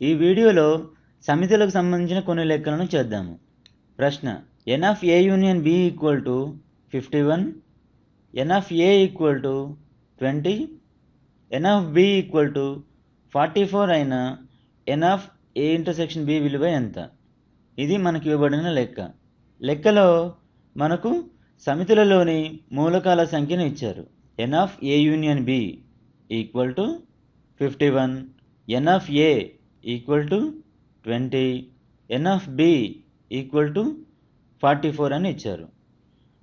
ఈ వీడియోలో సమితులకు సంబంధించిన కొన్ని లెక్కలను చేద్దాము. ప్రశ్న N of A union B equal to fifty one N of A equal to twenty N of B equal to forty four అయిన N of A intersection B విలువ ఎంత? ఇది మనకి ఇవ్వబడిన లెక్క. లెక్కలో మనకు సమితులలోని మూలకాల సంఖ్యను ఇచ్చారు. N of A union B equal to fifty one n of A equal to twenty n of B equal to forty four అని ఇచ్చారు.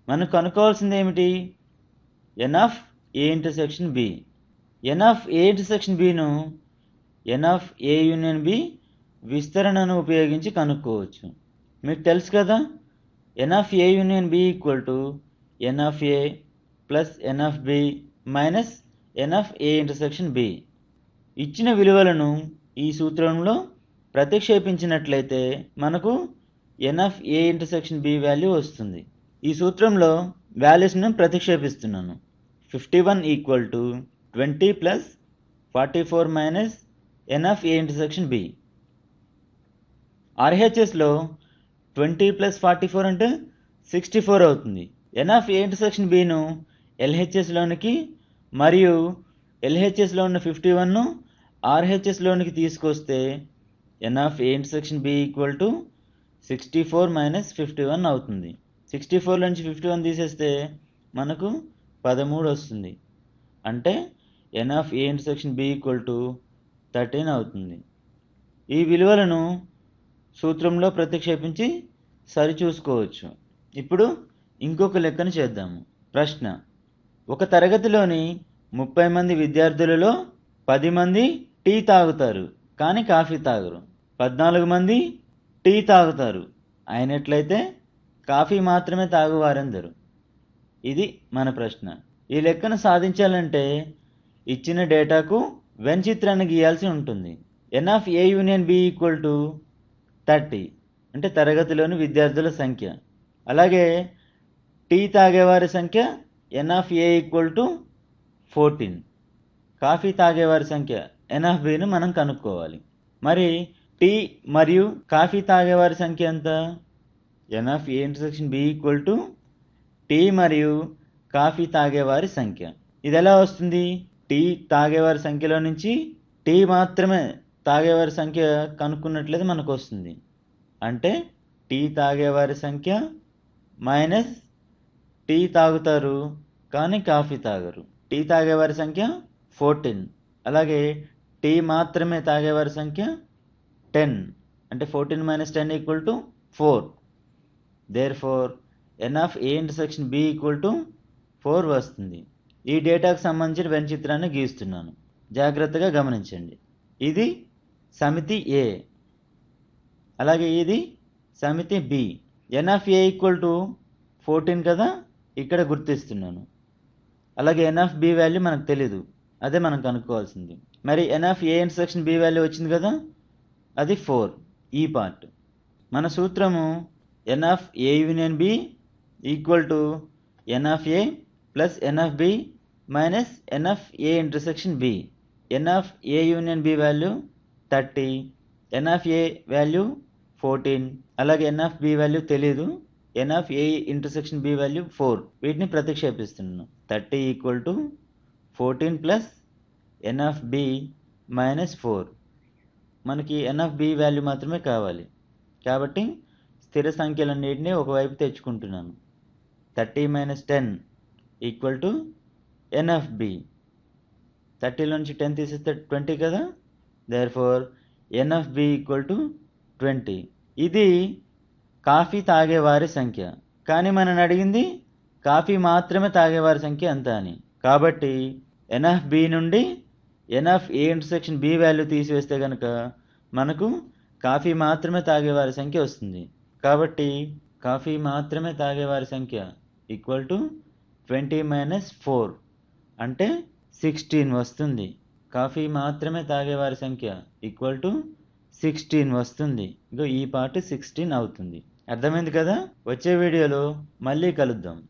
మనకు కనుక్కోవాల్సింది ఏమిటి? N of A intersection B n of A intersection బిను n of A union B విస్తరణను ఉపయోగించి కనుక్కోవచ్చు. మీకు తెలుసు కదా? N of A union B equal to n of A plus n of B minus n of A intersection B ఇచ్చిన విలువలను ఈ సూత్రంలో ప్రతిక్షేపించినట్లయితే మనకు n of A intersection B value వస్తుంది. ఈ సూత్రంలో వాల్యూస్ను ప్రతిక్షేపిస్తున్నాను. Fifty one equal to twenty plus forty four minus n of A intersection B. ఆర్హెచ్ఎస్లో twenty plus forty four అంటే సిక్స్టీ ఫోర్ అవుతుంది. ఎన్ఎఫ్ ఏ ఇంటర్సెక్షన్ బిను ఎల్హెచ్ఎస్లోనికి మరియు ఎల్హెచ్ఎస్లో ఉన్న ఫిఫ్టీ వన్ను ఆర్హెచ్ఎస్లోనికి తీసుకొస్తే N of A intersection B equal to sixty four minus fifty one అవుతుంది. సిక్స్టీ ఫోర్ నుంచి ఫిఫ్టీ వన్ తీసేస్తే మనకు పదమూడు వస్తుంది. అంటే n of A intersection B equal to thirteen అవుతుంది. ఈ విలువలను సూత్రంలో ప్రతిక్షేపించి సరిచూసుకోవచ్చు. ఇప్పుడు ఇంకొక లెక్కను చేద్దాము. ప్రశ్న. ఒక తరగతిలోని ముప్పై మంది విద్యార్థులలో పది మంది టీ తాగుతారు. కానీ కాఫీ తాగరు. పద్నాలుగు మంది టీ తాగుతారు. అయినట్లయితే కాఫీ మాత్రమే తాగువారందరు. ఇది మన ప్రశ్న. ఈ లెక్కను సాధించాలంటే ఇచ్చిన డేటాకు వెన్ చిత్రాన్ని గీయాల్సి ఉంటుంది. N of A union B equal to thirty అంటే తరగతిలోని విద్యార్థుల సంఖ్య. అలాగే టీ తాగేవారి సంఖ్య N of A equal to fourteen coffee తాగేవారి సంఖ్య ఎన్ ఆఫ్ బిను మనం కనుక్కోవాలి. మరి టీ మరియు కాఫీ తాగేవారి సంఖ్య ఎంత? N of A intersection B equal to tea మరియు కాఫీ తాగేవారి సంఖ్య. ఇది ఎలా వస్తుంది? టీ తాగేవారి సంఖ్యలో నుంచి టీ మాత్రమే తాగేవారి సంఖ్య కనుక్కున్నట్లయితే మనకు వస్తుంది. అంటే టీ తాగేవారి సంఖ్య మైనస్ టీ తాగుతారు కానీ కాఫీ తాగరు. టీ తాగేవారి సంఖ్య ఫోర్టీన్ అలాగే టీ మాత్రమే తాగేవారి సంఖ్య టెన్. అంటే fourteen minus ten equal to four. Therefore N of A intersection B equal to four వస్తుంది. ఈ డేటాకు సంబంధించిన వెన్ చిత్రాన్ని గీస్తున్నాను. జాగ్రత్తగా గమనించండి. ఇది సమితి ఏ అలాగే ఇది సమితి B N of A equal to fourteen కదా? ఇక్కడ గుర్తిస్తున్నాను. అలాగే ఎన్ ఆఫ్ బి వాల్యూ మనకు తెలీదు. అదే మనం కనుక్కోవాల్సింది. మరి N of A intersection B value వచ్చింది కదా? అది ఫోర్ ఈ పార్ట్. మన సూత్రము N of A union B equal to N of A plus N of B minus N of A intersection B. N of A union B value thirty N of A value fourteen అలాగే NF B value తెలీదు. N of A intersection B value four. వీటిని ప్రతిక్షేపిస్తున్నాను thirty equal to fourteen plus N of B minus four. మనకి N of B value మాత్రమే కావాలి. కాబట్టి స్థిర సంఖ్యలన్నింటినీ ఒకవైపు తెచ్చుకుంటున్నాను. Thirty minus ten equal to N of B థర్టీలో నుంచి టెన్ తీసేస్తే ట్వంటీ కదా? Therefore N of B equal to twenty. ఇది కాఫీ తాగేవారి సంఖ్య. కానీ మనం అడిగింది కాఫీ మాత్రమే తాగేవారి సంఖ్య ఎంత అని. కాబట్టి ఎన్ బి నుండి N of A intersection B value తీసివేస్తే కనుక మనకు కాఫీ మాత్రమే తాగేవారి సంఖ్య వస్తుంది. కాబట్టి కాఫీ మాత్రమే తాగేవారి సంఖ్య equal to twenty minus four అంటే సిక్స్టీన్ వస్తుంది. కాఫీ మాత్రమే తాగేవారి సంఖ్య ఈక్వల్ టు సిక్స్టీన్ వస్తుంది. ఇగో ఈ పార్ట్ సిక్స్టీన్ అవుతుంది. అర్థమైంది కదా? వచ్చే వీడియోలో మళ్ళీ కలుద్దాం.